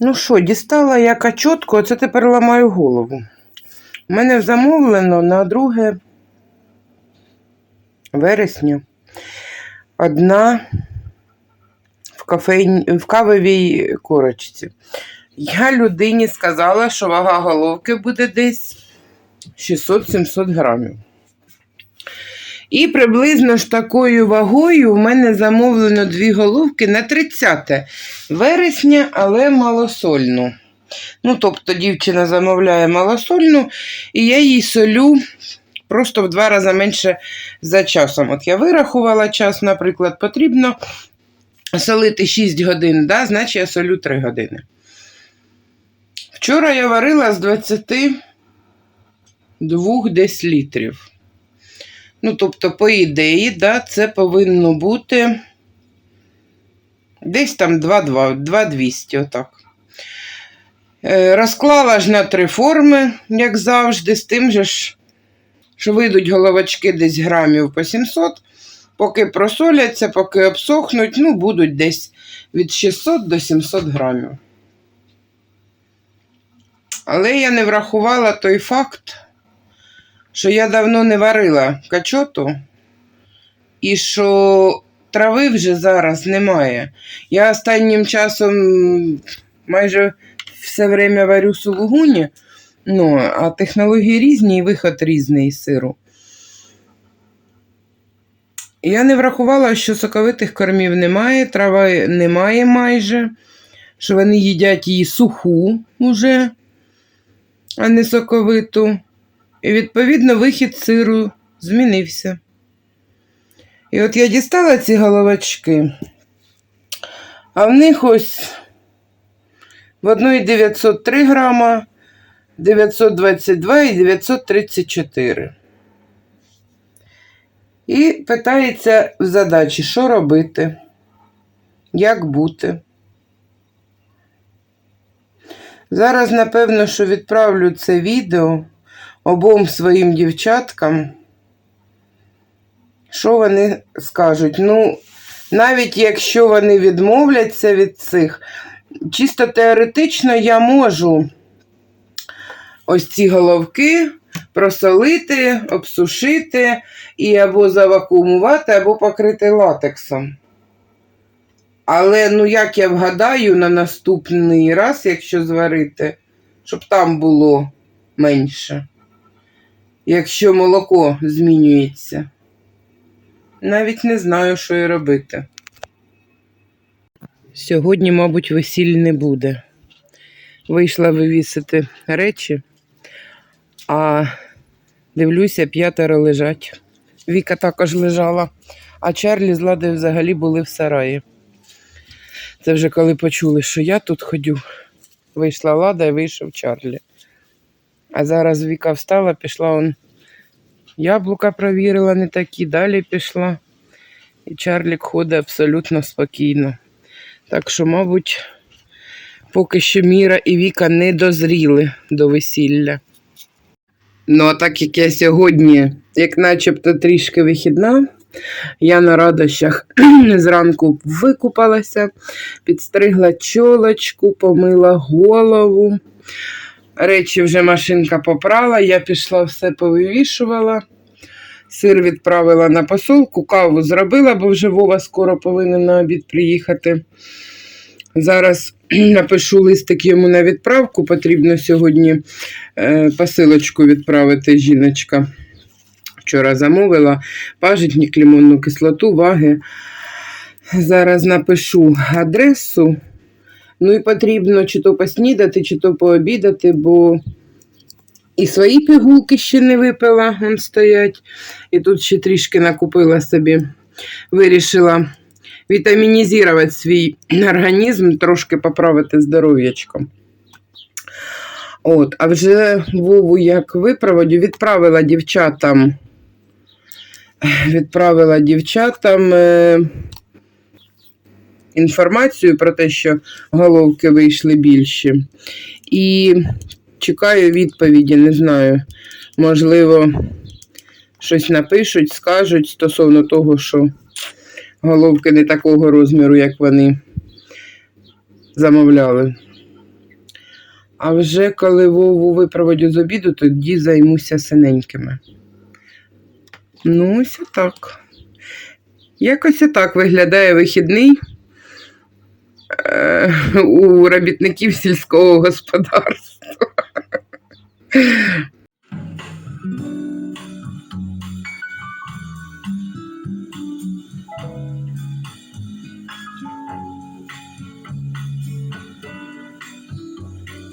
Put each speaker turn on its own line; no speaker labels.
Ну що, дістала я качотку, оце тепер ламаю голову. У мене замовлено на 2 вересня одна в, кафе... в кавовій корочці. Я людині сказала, що вага головки буде десь 600-700 грамів. І приблизно ж такою вагою в мене замовлено дві головки на 30 вересня, але малосольну. Ну, тобто дівчина замовляє малосольну, і я їй солю просто в два рази менше за часом. От я вирахувала час, наприклад, потрібно солити 6 годин, да? значить я солю 3 години. Вчора я варила з 22 десь літрів. Ну, тобто, по ідеї, да, це повинно бути десь там 2-200, отак. Е, розклала ж на три форми, як завжди, з тим же ж, що вийдуть головочки десь грамів по 700, поки просоляться, поки обсохнуть, ну, будуть десь від 600 до 700 грамів. Але я не врахувала той факт, що я давно не варила качоту, і що трави вже зараз немає. Я останнім часом майже все время варю сулугуні, ну, а технології різні і виход різний з сиру. Я не врахувала, що соковитих кормів немає, трави немає майже, що вони їдять її суху уже, а не соковиту. І, відповідно, вихід сиру змінився. І от я дістала ці головочки, а в них ось в одної 903 грама, 922 і 934. І питається в задачі, що робити, як бути. Зараз, напевно, що відправлю це відео обом своїм дівчаткам, що вони скажуть? Ну, навіть якщо вони відмовляться від цих, чисто теоретично я можу ось ці головки просолити, обсушити і або завакуумувати, або покрити латексом. Але, ну, як я вгадаю, на наступний раз, якщо зварити, щоб там було менше якщо молоко змінюється. Навіть не знаю, що і робити. Сьогодні, мабуть, весіль не буде. Вийшла вивісити речі, а дивлюся, п'ятеро лежать. Віка також лежала, а Чарлі з Ладою взагалі були в сараї. Це вже коли почули, що я тут ходю. Вийшла Лада і вийшов Чарлі. А зараз Віка встала, пішла он яблука провірила, не такі, далі пішла. І Чарлік ходить абсолютно спокійно. Так що, мабуть, поки що Міра і Віка не дозріли до весілля. Ну, а так як я сьогодні, як начебто трішки вихідна, я на радощах зранку викупалася, підстригла чолочку, помила голову. Речі вже машинка попрала, я пішла все повивішувала. Сир відправила на посолку, каву зробила, бо вже Вова скоро повинен на обід приїхати. Зараз напишу листик йому на відправку. Потрібно сьогодні е, посилочку відправити жіночка. Вчора замовила пажитник, лимонну кислоту, ваги. Зараз напишу адресу. Ну і потрібно чи то поснідати, чи то пообідати, бо і свої пігулки ще не випила, вон стоять. І тут ще трішки накупила собі. Вирішила вітамінізувати свій організм, трошки поправити здоров'ячко. От, а вже Вову як випроводю, відправила дівчатам. Відправила дівчатам. Е інформацію про те, що головки вийшли більші. І чекаю відповіді, не знаю. Можливо, щось напишуть, скажуть стосовно того, що головки не такого розміру, як вони замовляли. А вже коли Вову випроводю з обіду, тоді займуся синенькими. Ну, ось так. Якось так виглядає вихідний е, у робітників сільського господарства.